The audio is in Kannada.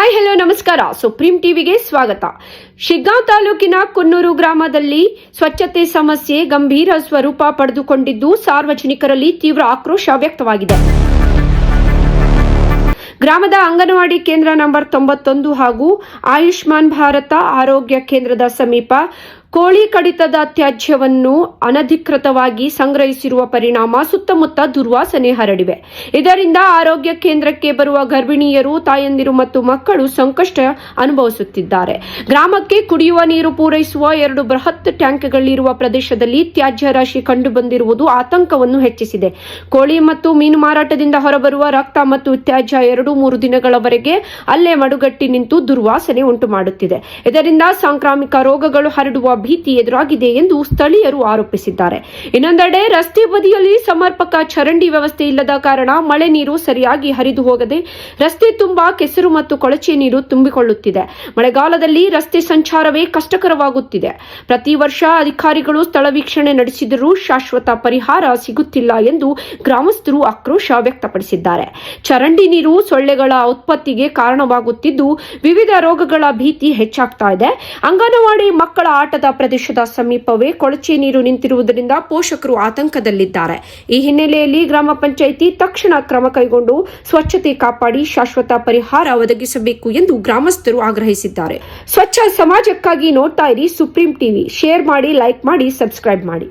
ನಮಸ್ಕಾರ. ಸುಪ್ರೀಂ ಟಿವಿಗೆ ಸ್ವಾಗತ. ಶಿಗ್ಗಾಂವ್ ತಾಲೂಕಿನ ಕುನ್ನೂರು ಗ್ರಾಮದಲ್ಲಿ ಸ್ವಚ್ಛತೆ ಸಮಸ್ಯೆ ಗಂಭೀರ ಸ್ವರೂಪ ಪಡೆದುಕೊಂಡಿದ್ದು ಸಾರ್ವಜನಿಕರಲ್ಲಿ ತೀವ್ರ ಆಕ್ರೋಶ ವ್ಯಕ್ತವಾಗಿದೆ. ಗ್ರಾಮದ ಅಂಗನವಾಡಿ ಕೇಂದ್ರ ನಂಬರ್ ತೊಂಬತ್ತೊಂದು ಹಾಗೂ ಆಯುಷ್ಮಾನ್ ಭಾರತ ಆರೋಗ್ಯ ಕೇಂದ್ರದ ಸಮೀಪ ಕೋಳಿ ಕಡಿತದ ತ್ಯಾಜ್ಯವನ್ನು ಅನಧಿಕೃತವಾಗಿ ಸಂಗ್ರಹಿಸಿರುವ ಪರಿಣಾಮ ಸುತ್ತಮುತ್ತ ದುರ್ವಾಸನೆ ಹರಡಿವೆ. ಇದರಿಂದ ಆರೋಗ್ಯ ಕೇಂದ್ರಕ್ಕೆ ಬರುವ ಗರ್ಭಿಣಿಯರು, ತಾಯಂದಿರು ಮತ್ತು ಮಕ್ಕಳು ಸಂಕಷ್ಟ ಅನುಭವಿಸುತ್ತಿದ್ದಾರೆ. ಗ್ರಾಮಕ್ಕೆ ಕುಡಿಯುವ ನೀರು ಪೂರೈಸುವ ಎರಡು ಬೃಹತ್ ಟ್ಯಾಂಕ್ಗಳಿರುವ ಪ್ರದೇಶದಲ್ಲಿ ತ್ಯಾಜ್ಯ ರಾಶಿ ಕಂಡುಬಂದಿರುವುದು ಆತಂಕವನ್ನು ಹೆಚ್ಚಿಸಿದೆ. ಕೋಳಿ ಮತ್ತು ಮೀನು ಮಾರಾಟದಿಂದ ಹೊರಬರುವ ರಕ್ತ ಮತ್ತು ತ್ಯಾಜ್ಯ ಎರಡು ಮೂರು ದಿನಗಳವರೆಗೆ ಅಲ್ಲೇ ಮಡುಗಟ್ಟಿ ನಿಂತು ದುರ್ವಾಸನೆ ಉಂಟು ಮಾಡುತ್ತಿದೆ ಇದರಿಂದ ಸಾಂಕ್ರಾಮಿಕ ರೋಗಗಳು ಹರಡುವ ಭೀತಿ ಎದುರಾಗಿದೆ ಎಂದು ಸ್ಥಳೀಯರು ಆರೋಪಿಸಿದ್ದಾರೆ. ಇನ್ನೊಂದೆಡೆ ರಸ್ತೆ ಬದಿಯಲ್ಲಿ ಸಮರ್ಪಕ ಚರಂಡಿ ವ್ಯವಸ್ಥೆ ಇಲ್ಲದ ಕಾರಣ ಮಳೆ ನೀರು ಸರಿಯಾಗಿ ಹರಿದು ಹೋಗದೆ ರಸ್ತೆ ತುಂಬಾ ಕೆಸರು ಮತ್ತು ಕೊಳಚೆ ನೀರು ತುಂಬಿಕೊಳ್ಳುತ್ತಿದೆ. ಮಳೆಗಾಲದಲ್ಲಿ ರಸ್ತೆ ಸಂಚಾರವೇ ಕಷ್ಟಕರವಾಗುತ್ತಿದೆ. ಪ್ರತಿ ವರ್ಷ ಅಧಿಕಾರಿಗಳು ಸ್ಥಳ ವೀಕ್ಷಣೆ ನಡೆಸಿದರೂ ಶಾಶ್ವತ ಪರಿಹಾರ ಸಿಗುತ್ತಿಲ್ಲ ಎಂದು ಗ್ರಾಮಸ್ಥರು ಆಕ್ರೋಶ ವ್ಯಕ್ತಪಡಿಸಿದ್ದಾರೆ. ಚರಂಡಿ ನೀರು ಸೊಳ್ಳೆಗಳ ಉತ್ಪತ್ತಿಗೆ ಕಾರಣವಾಗುತ್ತಿದ್ದು, ವಿವಿಧ ರೋಗಗಳ ಭೀತಿ ಹೆಚ್ಚಾಗ್ತಾ ಇದೆ. ಅಂಗನವಾಡಿ ಮಕ್ಕಳ ಆಟದ ಪ್ರದೇಶದ ಸಮೀಪವೇ ಕೊಳಚೆ ನೀರು ನಿಂತಿರುವುದರಿಂದ ಪೋಷಕರು ಆತಂಕದಲ್ಲಿದ್ದಾರೆ. ಈ ಹಿನ್ನೆಲೆಯಲ್ಲಿ ಗ್ರಾಮ ಪಂಚಾಯಿತಿ ತಕ್ಷಣ ಕ್ರಮ ಕೈಗೊಂಡು ಸ್ವಚ್ಛತೆ ಕಾಪಾಡಿ ಶಾಶ್ವತ ಪರಿಹಾರ ಒದಗಿಸಬೇಕು ಎಂದು ಗ್ರಾಮಸ್ಥರು ಆಗ್ರಹಿಸಿದ್ದಾರೆ. ಸ್ವಚ್ಛ ಸಮಾಜಕ್ಕಾಗಿ ನೋಡ್ತಾ ಇರಿ ಸುಪ್ರೀಂ ಟಿವಿ. ಶೇರ್ ಮಾಡಿ, ಲೈಕ್ ಮಾಡಿ, ಸಬ್ಸ್ಕ್ರೈಬ್ ಮಾಡಿ.